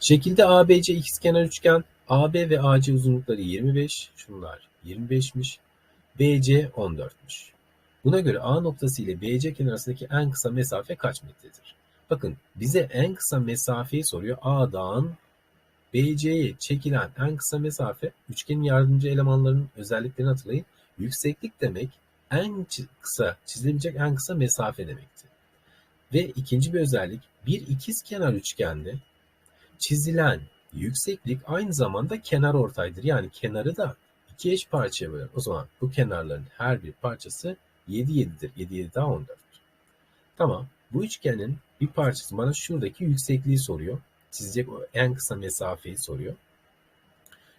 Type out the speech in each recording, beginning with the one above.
Şekilde ABC ikizkenar üçgen AB ve AC uzunlukları 25. Şunlar 25'miş. BC 14'müş. Buna göre A noktası ile BC kenar arasındaki en kısa mesafe kaç metredir? Bakın bize en kısa mesafeyi soruyor. A'dan BC'ye çekilen en kısa mesafe üçgenin yardımcı elemanlarının özelliklerini hatırlayın. Yükseklik demek en kısa çizilebilecek en kısa mesafe demekti. Ve ikinci bir özellik bir ikizkenar üçgende çizilen yükseklik aynı zamanda kenar ortaydır. Yani kenarı da iki eş parçaya böler. O zaman bu kenarların her bir parçası 7 7'dir. 7 7 daha 14'tür. Tamam. Bu üçgenin bir parçası bana şuradaki yüksekliği soruyor. Çizecek o en kısa mesafeyi soruyor.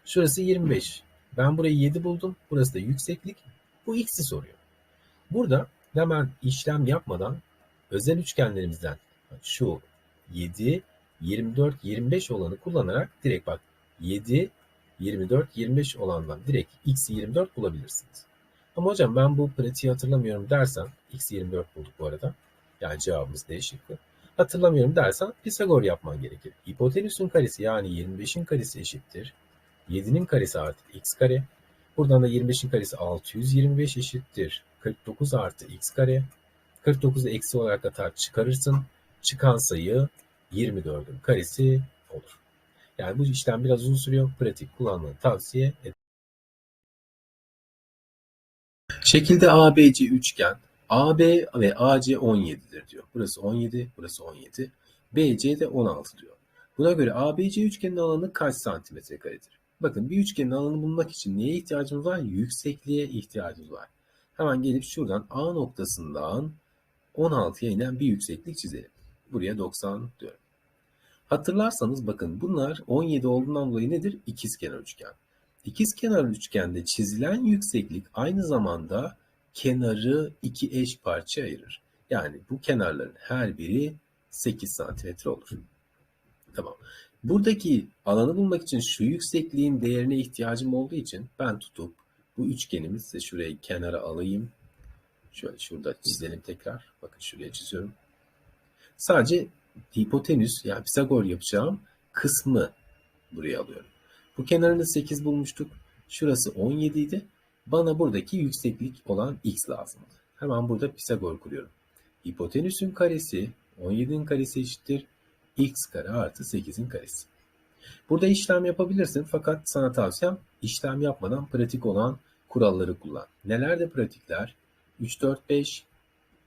Şurası 25. Ben burayı 7 buldum. Burası da yükseklik. Bu x'i soruyor. Burada hemen işlem yapmadan özel üçgenlerimizden şu 7, 24, 25 olanı kullanarak direkt bak 7, 24, 25 olandan direkt x'i 24 bulabilirsiniz. Ama hocam ben bu pratiği hatırlamıyorum dersen x'i 24 bulduk bu arada. Yani cevabımız D. Hatırlamıyorum dersen Pisagor yapman gerekir. Hipotenüsün karesi yani 25'in karesi eşittir. 7'nin karesi artı x kare. Buradan da 25'in karesi 625 eşittir. 49 artı x kare. 49'u eksi olarak atar çıkarırsın. Çıkan sayı 24'ün karesi olur. Yani bu işlem biraz uzun sürüyor. Pratik kullanmanı tavsiye ederim. Şekilde ABC üçgen AB ve AC 17'dir diyor. Burası 17, burası 17. BC de 16 diyor. Buna göre ABC üçgenin alanı kaç santimetre karedir? Bakın bir üçgenin alanını bulmak için neye ihtiyacımız var? Yüksekliğe ihtiyacımız var. Hemen gelip şuradan A noktasından 16'ya inen bir yükseklik çizelim. Buraya 90 diyorum. Hatırlarsanız bakın bunlar 17 olduğundan dolayı nedir? İkizkenar üçgen. İkizkenar üçgende çizilen yükseklik aynı zamanda kenarı iki eş parça ayırır. Yani bu kenarların her biri 8 santimetre olur. Tamam. Buradaki alanı bulmak için şu yüksekliğin değerine ihtiyacım olduğu için ben tutup bu üçgenimizi şuraya kenara alayım. Şöyle şurada çizelim tekrar. Bakın şuraya çiziyorum. Sadece hipotenüs yani Pisagor yapacağım kısmı buraya alıyorum. Bu kenarını 8 bulmuştuk. Şurası 17 idi. Bana buradaki yükseklik olan x lazımdı. Hemen burada Pisagor kuruyorum. Hipotenüsün karesi 17'nin karesi eşittir. x kare artı 8'in karesi. Burada işlem yapabilirsin fakat sana tavsiyem işlem yapmadan pratik olan kuralları kullan. Neler de pratikler? 3, 4, 5,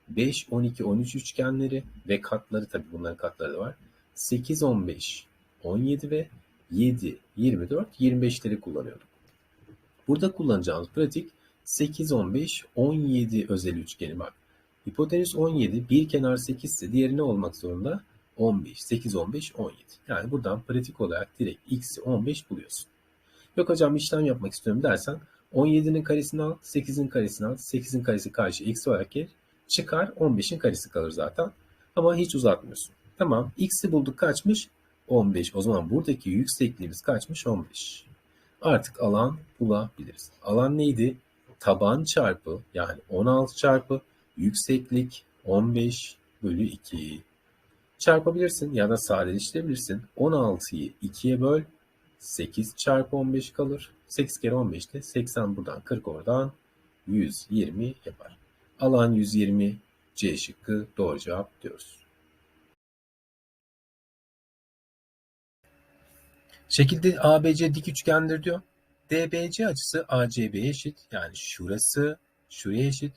5, 12, 13 üçgenleri ve katları tabii bunların katları da var. 8, 15, 17 ve 7, 24, 25'leri kullanıyorduk. Burada kullanacağımız pratik 8, 15, 17 özel üçgeni bak. Hipotenüs 17, bir kenar 8 ise diğeri ne olmak zorunda? 15, 8, 15, 17. Yani buradan pratik olarak direkt x'i 15 buluyorsun. Yok hocam işlem yapmak istiyorum dersen 17'nin karesini al, 8'in karesini al, 8'in karesi karşı x olarak gelir. Çıkar 15'in karesi kalır zaten. Ama hiç uzatmıyorsun. Tamam x'i bulduk kaçmış? 15. O zaman buradaki yüksekliğimiz kaçmış? 15. Artık alan bulabiliriz. Alan neydi? Taban çarpı yani 16 çarpı yükseklik 15 bölü 2. Çarpabilirsin ya da sadeleştirebilirsin. 16'yı 2'ye böl. 8 çarpı 15 kalır. 8 kere 15'te 80 buradan 40 oradan 120 yapar. Alan 120 C şıkkı doğru cevap diyoruz. Şekilde ABC dik üçgendir diyor. DBC açısı ACB'ye eşit. Yani şurası şuraya eşit.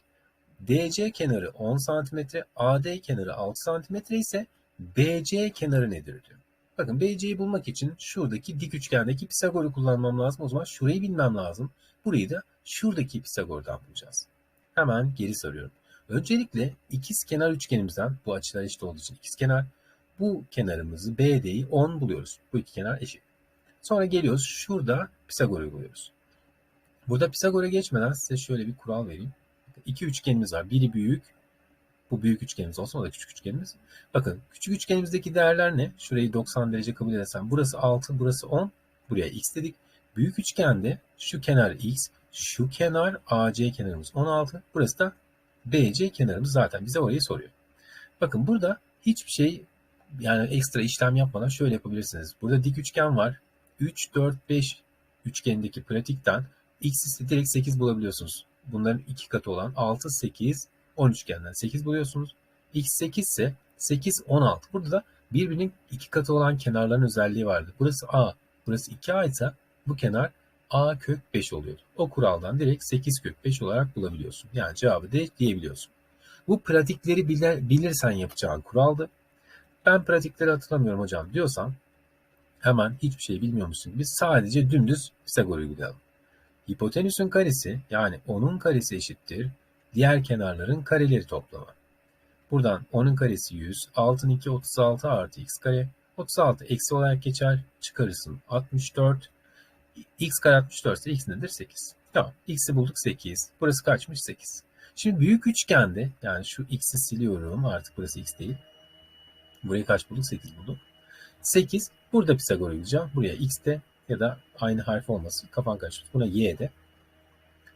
DC kenarı 10 cm, AD kenarı 6 cm ise BC kenarı nedir diyor. Bakın BC'yi bulmak için şuradaki dik üçgendeki Pisagor'u kullanmam lazım. O zaman şurayı bilmem lazım. Burayı da şuradaki Pisagor'dan bulacağız. Hemen geri sarıyorum. Öncelikle ikiz kenar üçgenimizden bu açılar eşit olduğu için ikiz kenar. Bu kenarımızı BD'yi 10 buluyoruz. Bu iki kenar eşit. Sonra geliyoruz şurada Pisagor uyguluyoruz. Burada Pisagor'a geçmeden size şöyle bir kural vereyim. İki üçgenimiz var. Biri büyük. Bu büyük üçgenimiz olsun. O da küçük üçgenimiz. Bakın küçük üçgenimizdeki değerler ne? Şurayı 90 derece kabul edersem. Burası 6, burası 10. Buraya x dedik. Büyük üçgende şu kenar x, şu kenar AC kenarımız 16. Burası da BC kenarımız zaten bize orayı soruyor. Bakın burada hiçbir şey yani ekstra işlem yapmadan şöyle yapabilirsiniz. Burada dik üçgen var. 3, 4, 5 üçgendeki pratikten x'i direkt 8 bulabiliyorsunuz. Bunların iki katı olan 6, 8, 10 üçgenden 8 buluyorsunuz. x 8 ise 8, 16. Burada da birbirinin iki katı olan kenarların özelliği vardı. Burası a, burası 2a ise bu kenar a kök 5 oluyordu. O kuraldan direkt 8 kök 5 olarak bulabiliyorsun. Yani cevabı de diyebiliyorsun. Bu pratikleri bilir, bilirsen yapacağın kuraldı. Ben pratikleri hatırlamıyorum hocam diyorsan hemen hiçbir şey bilmiyormuşsun gibi sadece dümdüz Pisagor uygulayalım. Hipotenüsün karesi yani onun karesi eşittir diğer kenarların kareleri toplamı. Buradan 10'un karesi 100, 6'ın 2 36 artı x kare. 36 eksi olarak geçer. Çıkarırsın 64. x kare 64 ise x nedir? 8. Tamam. x'i bulduk 8. Burası kaçmış? 8. Şimdi büyük üçgende yani şu x'i siliyorum. Artık burası x değil. Burayı kaç bulduk? 8 bulduk. 8. Burada Pisagor uygulayacağım. Buraya x'te ya da aynı harf olmasın. Kafan karıştır. Buna y'de.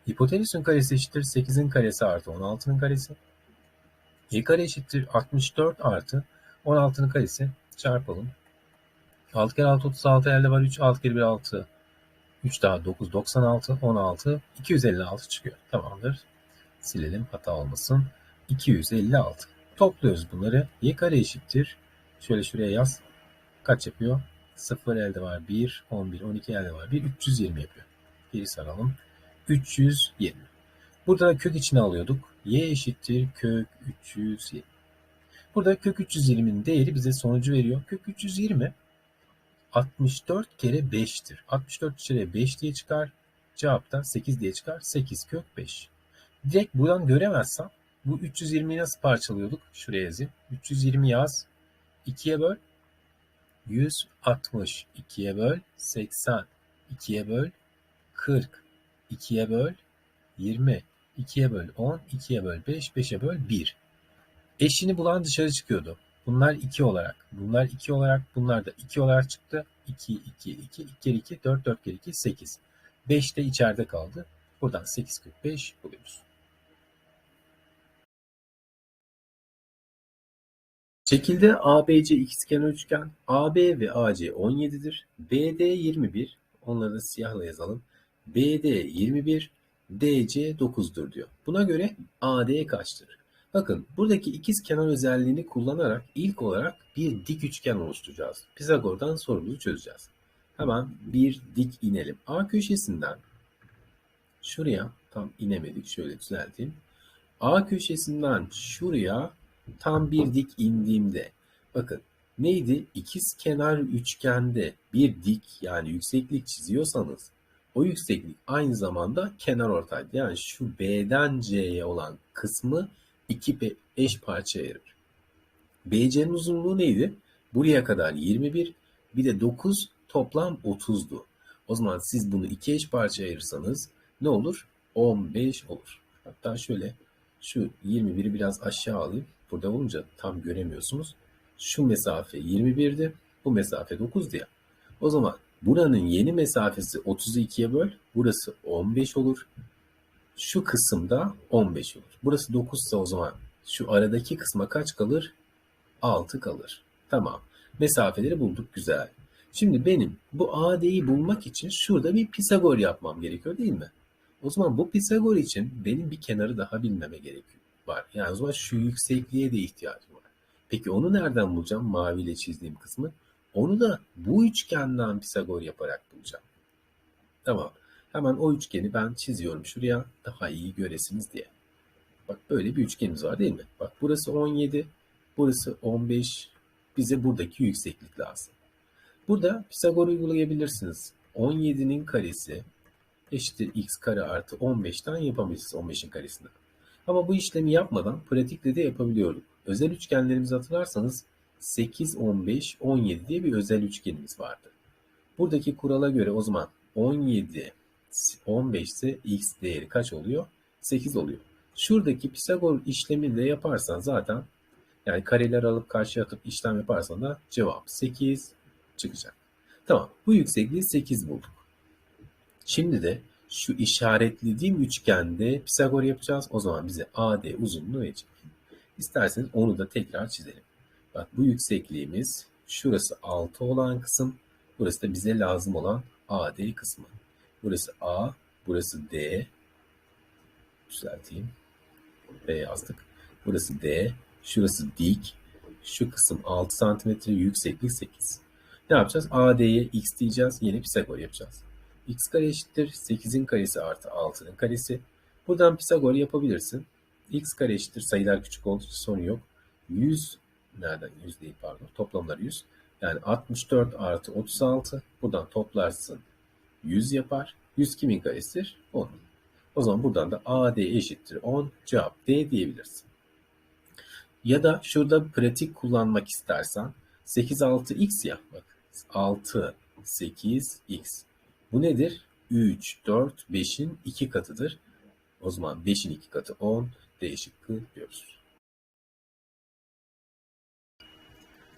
Hipotenüsün karesi eşittir 8'in karesi artı 16'nın karesi. y kare eşittir 64 artı 16'nın karesi çarpalım. 6 kere 6 36 elde var 3 6 kere 1 6 3 daha 9 96 16 256 çıkıyor. Tamamdır. Silelim hata olmasın. 256. Topluyoruz bunları. Y kare eşittir. Şöyle şuraya yaz. Kaç yapıyor? 0 elde var 1, 11, 12 elde var 1, 320 yapıyor. Geri saralım. 320. Burada da kök içine alıyorduk. Y eşittir kök 320. Burada kök 320'nin değeri bize sonucu veriyor. Kök 320 64 kere 5'tir. 64 kere 5 diye çıkar. Cevap da 8 diye çıkar. 8 kök 5. Direkt buradan göremezsem bu 320'yi nasıl parçalıyorduk? Şuraya yazayım. 320 yaz. 2'ye böl. 160. 2'ye böl. 80. 2'ye böl. 40. 2'ye böl. 20. 2'ye böl 10. 2'ye böl 5. 5'e böl 1. Eşini bulan dışarı çıkıyordu. Bunlar 2 olarak. Bunlar 2 olarak. Bunlar da 2 olarak çıktı. 2, 2, 2, 2 kere 2, 4, 4 kere 2, 8. 5 de içeride kaldı. Buradan 8, 45 buluyoruz. Şekilde ABC ikizkenar üçgen AB ve AC 17'dir. BD 21. Onları da siyahla yazalım. BD 21, DC 9'dur diyor. Buna göre AD kaçtır? Bakın buradaki ikiz kenar özelliğini kullanarak ilk olarak bir dik üçgen oluşturacağız. Pisagor'dan sorumuzu çözeceğiz. Hemen bir dik inelim. A köşesinden şuraya tam inemedik. Şöyle düzelteyim. A köşesinden şuraya tam bir dik indiğimde bakın neydi? İkiz kenar üçgende bir dik yani yükseklik çiziyorsanız o yükseklik aynı zamanda kenar ortaydı. Yani şu B'den C'ye olan kısmı iki eş parça ayırır. BC'nin uzunluğu neydi? Buraya kadar 21 bir de 9 toplam 30'du. O zaman siz bunu iki eş parça ayırırsanız ne olur? 15 olur. Hatta şöyle şu 21'i biraz aşağı alayım. Burada olunca tam göremiyorsunuz. Şu mesafe 21'di. Bu mesafe 9'du ya. O zaman buranın yeni mesafesi 32'ye böl. Burası 15 olur. Şu kısımda 15 olur. Burası 9 ise o zaman şu aradaki kısma kaç kalır? 6 kalır. Tamam. Mesafeleri bulduk güzel. Şimdi benim bu AD'yi bulmak için şurada bir Pisagor yapmam gerekiyor değil mi? O zaman bu Pisagor için benim bir kenarı daha bilmeme gerekiyor var. Yani o zaman şu yüksekliğe de ihtiyacım var. Peki onu nereden bulacağım? Maviyle çizdiğim kısmı. Onu da bu üçgenden Pisagor yaparak bulacağım. Tamam. Hemen o üçgeni ben çiziyorum şuraya daha iyi göresiniz diye. Bak böyle bir üçgenimiz var değil mi? Bak burası 17, burası 15. Bize buradaki yükseklik lazım. Burada Pisagor uygulayabilirsiniz. 17'nin karesi eşittir x kare artı 15'ten yapamayız 15'in karesinden. Ama bu işlemi yapmadan pratikle de yapabiliyorduk. Özel üçgenlerimizi hatırlarsanız 8, 15, 17 diye bir özel üçgenimiz vardı. Buradaki kurala göre o zaman 17, 15 ise x değeri kaç oluyor? 8 oluyor. Şuradaki Pisagor işlemini de yaparsan zaten yani kareler alıp karşıya atıp işlem yaparsan da cevap 8 çıkacak. Tamam bu yüksekliği 8 bulduk. Şimdi de şu işaretlediğim üçgende Pisagor yapacağız. O zaman bize AD uzunluğu verecek. İsterseniz onu da tekrar çizelim. Bak bu yüksekliğimiz şurası 6 olan kısım. Burası da bize lazım olan AD kısmı. Burası A, burası D. Düzelteyim. B yazdık. Burası D, şurası dik. Şu kısım 6 cm, yükseklik 8. Ne yapacağız? AD'ye x diyeceğiz. Yine Pisagor yapacağız. x kare eşittir 8'in karesi artı 6'nın karesi. Buradan Pisagor yapabilirsin. x kare eşittir sayılar küçük olduğu sorun yok. 100 nereden 100 değil pardon toplamları 100. Yani 64 artı 36 buradan toplarsın 100 yapar. 100 kimin karesidir? 10. O zaman buradan da AD eşittir 10 cevap D diyebilirsin. Ya da şurada pratik kullanmak istersen 8 6 x ya bak 6 8 x. Bu nedir? 3 4 5'in 2 katıdır. O zaman 5'in 2 katı 10 D şıkkı diyoruz.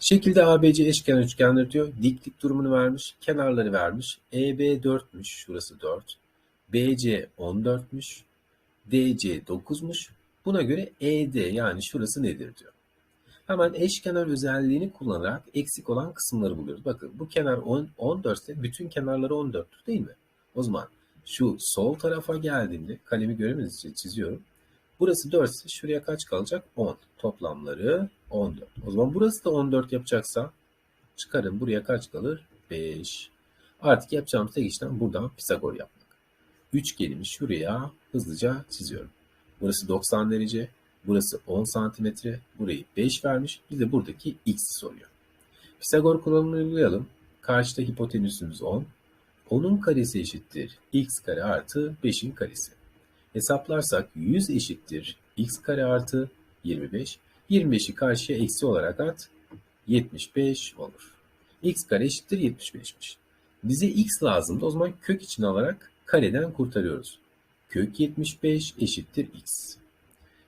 Şekilde ABC eşkenar üçgenler diyor. Diklik durumunu vermiş. Kenarları vermiş. EB 4'müş. Şurası 4. BC 14'müş. DC 9'muş. Buna göre ED yani şurası nedir diyor. Hemen eşkenar özelliğini kullanarak eksik olan kısımları buluyoruz. Bakın bu kenar 10, 14 ise bütün kenarları 14'tür değil mi? O zaman şu sol tarafa geldiğimde kalemi göremediğiniz için çiziyorum. Burası 4 ise şuraya kaç kalacak? 10. Toplamları 14. O zaman burası da 14 yapacaksa çıkarın buraya kaç kalır? 5. Artık yapacağım tek işlem buradan Pisagor yapmak. Üçgenimi şuraya hızlıca çiziyorum. Burası 90 derece. Burası 10 santimetre. Burayı 5 vermiş. Bize buradaki x'i soruyor. Pisagor kullanımını uygulayalım. Karşıda hipotenüsümüz 10. 10'un karesi eşittir x kare artı 5'in karesi. Hesaplarsak 100 eşittir x kare artı 25. 25'i karşıya eksi olarak at. 75 olur. x kare eşittir 75'miş. Bize x lazımdı. O zaman kök içine alarak kareden kurtarıyoruz. Kök 75 eşittir x.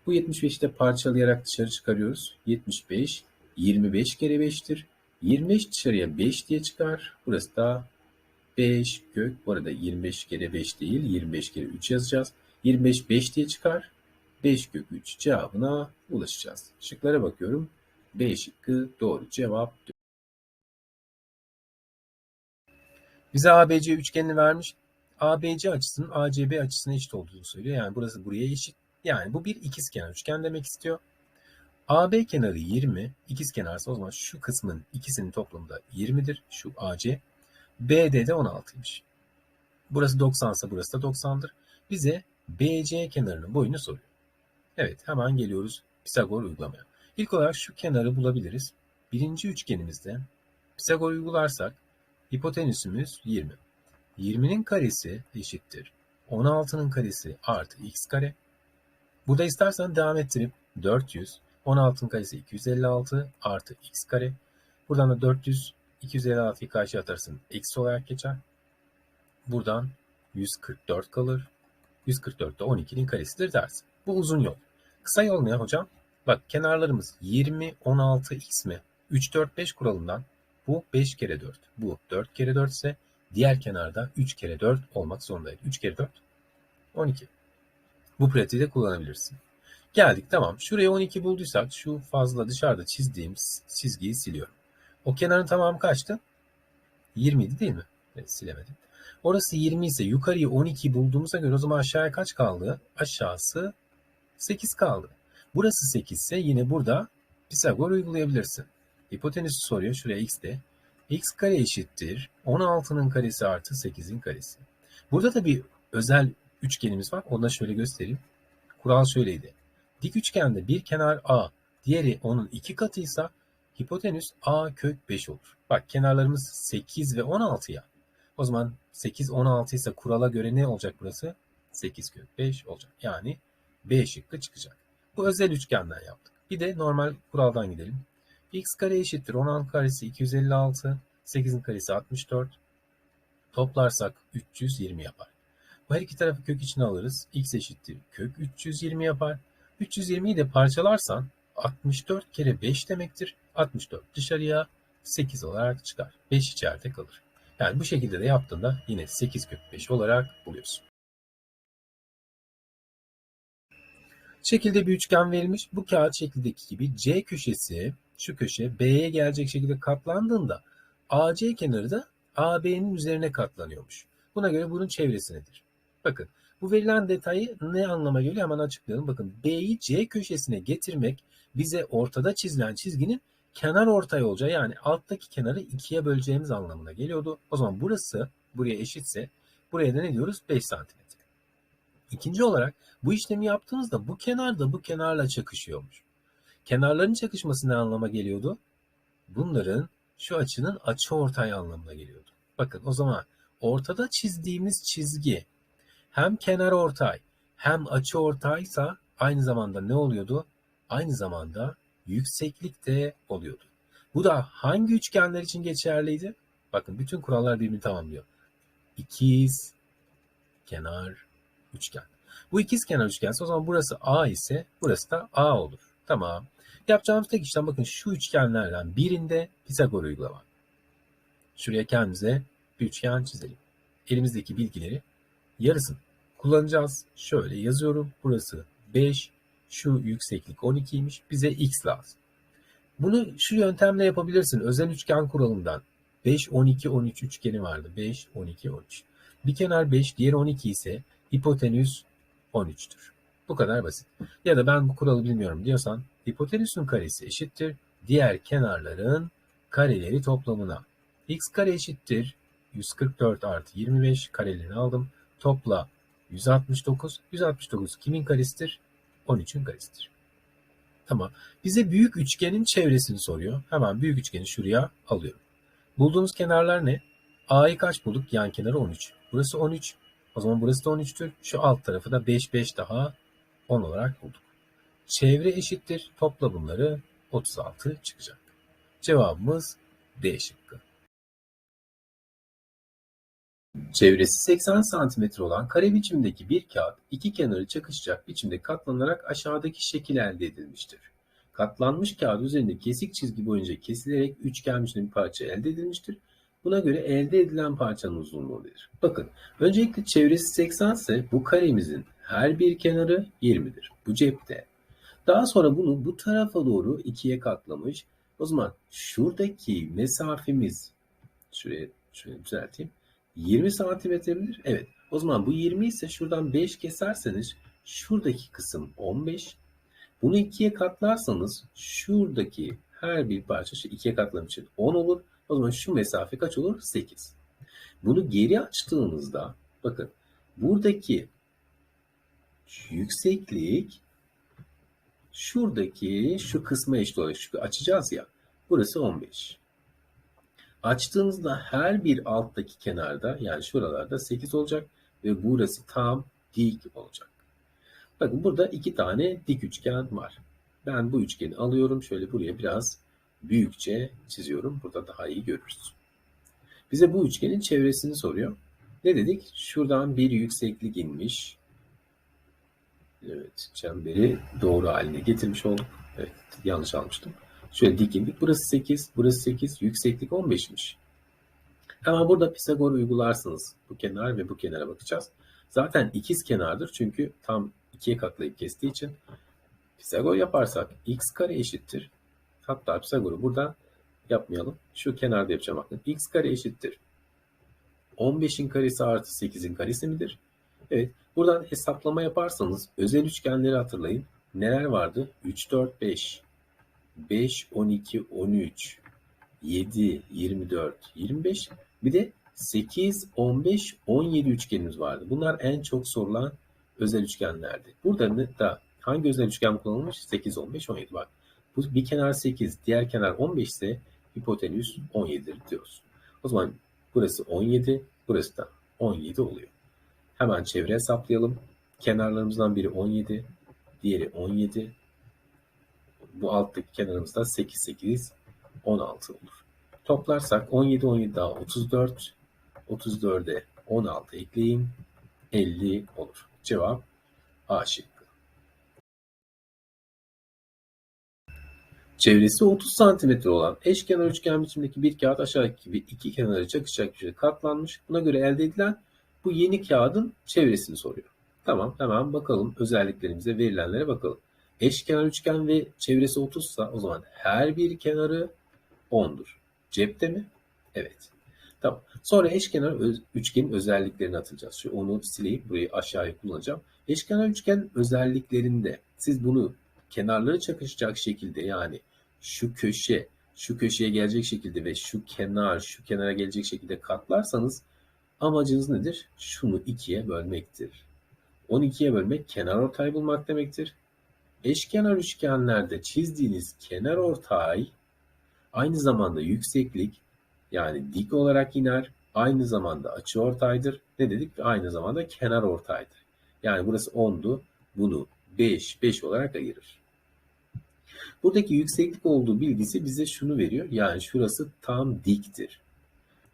Bu 75'i de parçalayarak dışarı çıkarıyoruz. 75, 25 kere 5'tir. 25 dışarıya 5 diye çıkar. Burası da 5 kök. Bu arada 25 kere 5 değil, 25 kere 3 yazacağız. 25 5 diye çıkar. 5 kök 3 cevabına ulaşacağız. Şıklara bakıyorum. B şıkkı doğru cevap. Bize ABC üçgenini vermiş. ABC açısının ACB açısına eşit olduğunu söylüyor. Yani burası buraya eşit. Yani bu bir ikizkenar üçgen demek istiyor. AB kenarı 20, ikizkenarsa o zaman şu kısmın ikisinin toplamı da 20'dir. Şu AC. BD de 16'ymış. Burası 90 ise burası da 90'dır. Bize BC kenarının boyunu soruyor. Evet hemen geliyoruz Pisagor uygulamaya. İlk olarak şu kenarı bulabiliriz. Birinci üçgenimizde Pisagor uygularsak hipotenüsümüz 20. 20'nin karesi eşittir. 16'nın karesi artı x kare. Burada istersen devam ettirip 400, 16'nın karesi 256 artı x kare. Buradan da 400, 256'yı karşıya atarsın. Eksi olarak geçer. Buradan 144 kalır. 144 de 12'nin karesidir dersin. Bu uzun yol. Kısa yol ne hocam? Bak kenarlarımız 20, 16, x mi? 3, 4, 5 kuralından bu 5 kere 4. Bu 4 kere 4 ise diğer kenarda 3 kere 4 olmak zorundaydı. 3 kere 4 12. Bu pratiği de kullanabilirsin. Geldik tamam. Şuraya 12 bulduysak şu fazla dışarıda çizdiğimiz çizgiyi siliyorum. O kenarın tamamı kaçtı? 20 değil mi? Evet, silemedim. Orası 20 ise yukarıyı 12 bulduğumuza göre o zaman aşağıya kaç kaldı? Aşağısı 8 kaldı. Burası 8 ise yine burada Pisagor uygulayabilirsin. Hipotenüsü soruyor. Şuraya x de. x kare eşittir 16'nın karesi artı 8'in karesi. Burada da bir özel üçgenimiz var. Onu da şöyle göstereyim. Kural şöyleydi. Dik üçgende bir kenar A, diğeri onun iki katıysa hipotenüs A kök 5 olur. Bak kenarlarımız 8 ve 16 ya. O zaman 8, 16 ise kurala göre ne olacak burası? 8 kök 5 olacak. Yani B şıkkı çıkacak. Bu özel üçgenden yaptık. Bir de normal kuraldan gidelim. x kare eşittir 16 karesi 256, 8'in karesi 64. Toplarsak 320 yapar. Bu her iki tarafı kök içine alırız. x eşittir kök 320 yapar. 320'yi de parçalarsan 64 kere 5 demektir. 64 dışarıya 8 olarak çıkar. 5 içeride kalır. Yani bu şekilde de yaptığında yine 8 kök 5 olarak buluyorsun. Şekilde bir üçgen verilmiş. Bu kağıt şeklindeki gibi C köşesi şu köşe B'ye gelecek şekilde katlandığında AC kenarı da AB'nin üzerine katlanıyormuş. Buna göre bunun çevresi nedir? Bakın bu verilen detayı ne anlama geliyor hemen açıklayalım. Bakın B'yi C köşesine getirmek bize ortada çizilen çizginin kenar ortay olacağı yani alttaki kenarı ikiye böleceğimiz anlamına geliyordu. O zaman burası buraya eşitse buraya da ne diyoruz? 5 santimetre. İkinci olarak bu işlemi yaptığımızda bu kenar da bu kenarla çakışıyormuş. Kenarların çakışması ne anlama geliyordu? Bunların şu açının açı ortay anlamına geliyordu. Bakın o zaman ortada çizdiğimiz çizgi hem kenar ortay hem açı ortaysa aynı zamanda ne oluyordu? Aynı zamanda yükseklik de oluyordu. Bu da hangi üçgenler için geçerliydi? Bakın bütün kurallar birbirini tamamlıyor. İkiz kenar üçgen. Bu ikiz kenar üçgense o zaman burası A ise burası da A olur. Tamam. Yapacağımız tek işlem bakın şu üçgenlerden birinde Pisagor uygulama. Şuraya kendimize bir üçgen çizelim. Elimizdeki bilgileri yarısını kullanacağız. Şöyle yazıyorum. Burası 5, şu yükseklik 12'ymiş. Bize x lazım. Bunu şu yöntemle yapabilirsin. Özel üçgen kuralından. 5, 12, 13 üçgeni vardı. 5, 12, 13. Bir kenar 5, diğer 12 ise hipotenüs 13'tür. Bu kadar basit. Ya da ben bu kuralı bilmiyorum diyorsan hipotenüsün karesi eşittir diğer kenarların kareleri toplamına. x kare eşittir 144 artı 25 karelerini aldım. Topla 169. 169 kimin karesidir? 13'ün karesidir. Tamam. Bize büyük üçgenin çevresini soruyor. Hemen büyük üçgeni şuraya alıyorum. Bulduğumuz kenarlar ne? A'yı kaç bulduk? Yan kenarı 13. Burası 13. O zaman burası da 13'tür. Şu alt tarafı da 5 5 daha 10 olarak bulduk. Çevre eşittir. Topla bunları 36 çıkacak. Cevabımız D şıkkı. Çevresi 80 cm olan kare biçimdeki bir kağıt iki kenarı çakışacak biçimde katlanarak aşağıdaki şekil elde edilmiştir. Katlanmış kağıt üzerinde kesik çizgi boyunca kesilerek üçgen bir parça elde edilmiştir. Buna göre elde edilen parçanın uzunluğu nedir? Bakın öncelikle çevresi 80 ise bu karemizin her bir kenarı 20'dir. Bu cepte. Daha sonra bunu bu tarafa doğru ikiye katlamış. O zaman şuradaki mesafemiz şuraya şöyle düzelteyim. 20 santimetre midir? Evet. O zaman bu 20 ise şuradan 5 keserseniz şuradaki kısım 15. Bunu ikiye katlarsanız şuradaki her bir parça şu ikiye katlamış için 10 olur. O zaman şu mesafe kaç olur? 8. Bunu geri açtığımızda bakın buradaki yükseklik şuradaki şu kısma eşit olarak şu açacağız ya. Burası 15. Açtığımızda her bir alttaki kenarda yani şuralarda 8 olacak ve burası tam dik olacak. Bakın burada iki tane dik üçgen var. Ben bu üçgeni alıyorum. Şöyle buraya biraz büyükçe çiziyorum. Burada daha iyi görürüz. Bize bu üçgenin çevresini soruyor. Ne dedik? Şuradan bir yükseklik inmiş. Evet, çemberi doğru haline getirmiş olduk. Evet, yanlış almıştım. Şöyle dik indik. Burası 8, burası 8, yükseklik 15'miş. Ama burada Pisagor uygularsınız. Bu kenar ve bu kenara bakacağız. Zaten ikiz kenardır çünkü tam ikiye katlayıp kestiği için Pisagor yaparsak x kare eşittir. Hatta Pisagor'u burada yapmayalım. Şu kenarda yapacağım bakın. x kare eşittir. 15'in karesi artı 8'in karesi midir? Evet. Buradan hesaplama yaparsanız özel üçgenleri hatırlayın. Neler vardı? 3, 4, 5. 5, 12, 13, 7, 24, 25. Bir de 8, 15, 17 üçgenimiz vardı. Bunlar en çok sorulan özel üçgenlerdi. Burada da hangi özel üçgen kullanılmış? 8, 15, 17 bak. Bu bir kenar 8, diğer kenar 15 ise hipotenüs 17'dir diyoruz. O zaman burası 17, burası da 17 oluyor. Hemen çevre hesaplayalım. Kenarlarımızdan biri 17, diğeri 17. Bu alttaki kenarımızda 8, 8, 16 olur. Toplarsak 17, 17 daha 34. 34'e 16 ekleyin. 50 olur. Cevap A şıkkı. Çevresi 30 cm olan eşkenar üçgen biçimdeki bir kağıt aşağıdaki gibi iki kenarı çakışacak şekilde katlanmış. Buna göre elde edilen bu yeni kağıdın çevresini soruyor. Tamam hemen bakalım özelliklerimize verilenlere bakalım. Eşkenar üçgen ve çevresi 30 sa o zaman her bir kenarı 10'dur. Cepte mi? Evet. Tamam. Sonra eşkenar öz, üçgenin özelliklerini atacağız. Şu onu sileyip burayı aşağıya kullanacağım. Eşkenar üçgen özelliklerinde siz bunu kenarları çakışacak şekilde yani şu köşe şu köşeye gelecek şekilde ve şu kenar şu kenara gelecek şekilde katlarsanız amacınız nedir? Şunu ikiye bölmektir. 12'ye bölmek kenar ortay bulmak demektir. Eşkenar üçgenlerde çizdiğiniz kenar ortay aynı zamanda yükseklik yani dik olarak iner. Aynı zamanda açı ortaydır. Ne dedik? Aynı zamanda kenar ortaydır. Yani burası 10'du. Bunu 5, 5 olarak ayırır. Buradaki yükseklik olduğu bilgisi bize şunu veriyor. Yani şurası tam diktir.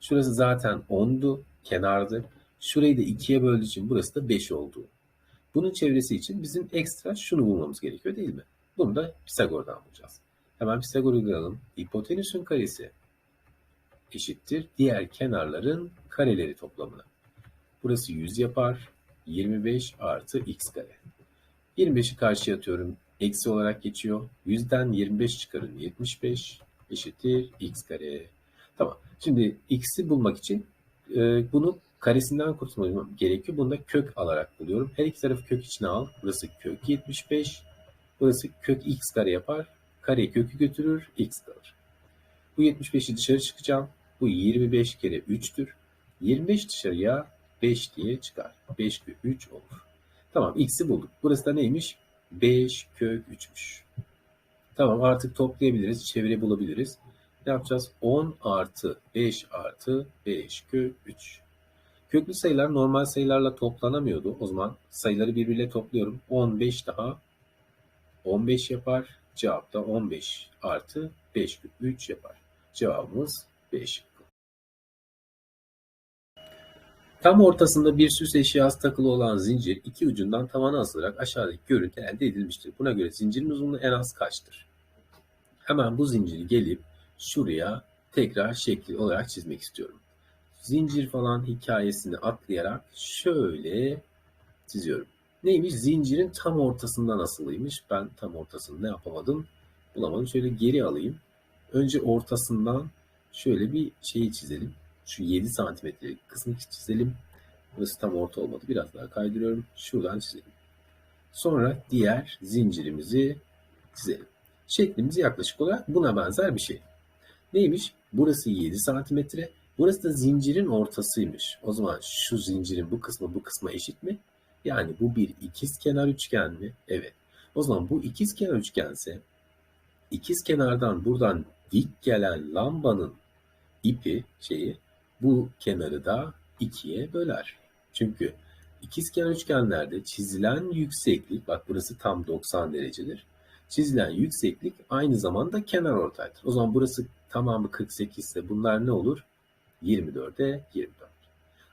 Şurası zaten 10'du, kenardı. Şurayı da 2'ye böldüğü için burası da 5 oldu. Bunun çevresi için bizim ekstra şunu bulmamız gerekiyor değil mi? Bunu da Pisagor'dan bulacağız. Hemen Pisagor uygulayalım. Hipotenüsün karesi eşittir diğer kenarların kareleri toplamına. Burası 100 yapar. 25 artı x kare. 25'i karşıya atıyorum. Eksi olarak geçiyor. 100'den 25 çıkarın. 75 eşittir x kare. Tamam. Şimdi x'i bulmak için e, bunu karesinden kurtulmam gerekiyor. Bunu da kök alarak buluyorum. Her iki tarafı kök içine al. Burası kök 75. Burası kök x kare yapar. Kare kökü götürür. x kalır. Bu 75'i dışarı çıkacağım. Bu 25 kere 3'tür. 25 dışarıya 5 diye çıkar. 5 kök 3 olur. Tamam x'i bulduk. Burası da neymiş? 5 kök 3'müş. Tamam artık toplayabiliriz. Çevre bulabiliriz. Ne yapacağız? 10 artı 5 artı 5 kök 3. Köklü sayılar normal sayılarla toplanamıyordu. O zaman sayıları birbiriyle topluyorum. 15 daha 15 yapar. Cevap da 15 artı 5 kök 3 yapar. Cevabımız 5. Tam ortasında bir süs eşyası takılı olan zincir iki ucundan tavana asılarak aşağıdaki görüntü elde edilmiştir. Buna göre zincirin uzunluğu en az kaçtır? Hemen bu zinciri gelip şuraya tekrar şekli olarak çizmek istiyorum. Zincir falan hikayesini atlayarak şöyle çiziyorum. Neymiş? Zincirin tam ortasından asılıymış. Ben tam ortasını ne yapamadım? Bulamadım. Şöyle geri alayım. Önce ortasından şöyle bir şeyi çizelim. Şu 7 santimetrelik kısmı çizelim. Burası tam orta olmadı. Biraz daha kaydırıyorum. Şuradan çizelim. Sonra diğer zincirimizi çizelim. Şeklimiz yaklaşık olarak buna benzer bir şey. Neymiş? Burası 7 santimetre. Burası da zincirin ortasıymış. O zaman şu zincirin bu kısmı bu kısma eşit mi? Yani bu bir ikiz kenar üçgen mi? Evet. O zaman bu ikiz kenar üçgense ikiz kenardan buradan dik gelen lambanın ipi şeyi bu kenarı da ikiye böler. Çünkü ikizkenar üçgenlerde çizilen yükseklik, bak burası tam 90 derecedir. Çizilen yükseklik aynı zamanda kenar ortaydır. O zaman burası tamamı 48 ise bunlar ne olur? 24'e 24.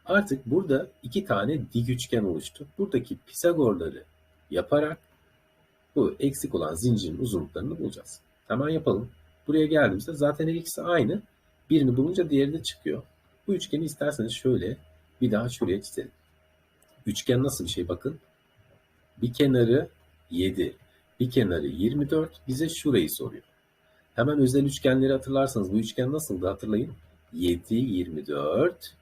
Artık burada iki tane dik üçgen oluştu. Buradaki Pisagorları yaparak bu eksik olan zincirin uzunluklarını bulacağız. Hemen yapalım. Buraya geldiğimizde zaten her ikisi aynı. Birini bulunca diğeri de çıkıyor. Bu üçgeni isterseniz şöyle bir daha şuraya çizelim. Üçgen nasıl bir şey bakın. Bir kenarı 7, bir kenarı 24 bize şurayı soruyor. Hemen özel üçgenleri hatırlarsanız bu üçgen nasıldı hatırlayın. 7, 24,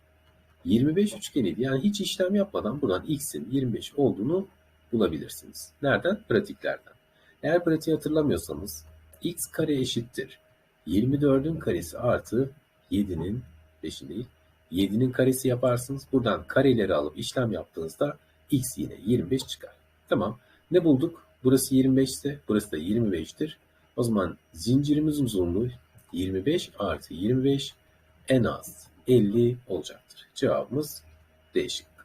25 üçgeniydi. Yani hiç işlem yapmadan buradan x'in 25 olduğunu bulabilirsiniz. Nereden? Pratiklerden. Eğer pratiği hatırlamıyorsanız x kare eşittir. 24'ün karesi artı 7'nin 5'in değil 7'nin karesi yaparsınız. Buradan kareleri alıp işlem yaptığınızda x yine 25 çıkar. Tamam. Ne bulduk? Burası 25 ise burası da 25'tir. O zaman zincirimiz uzunluğu 25 artı 25 en az 50 olacaktır. Cevabımız değişik.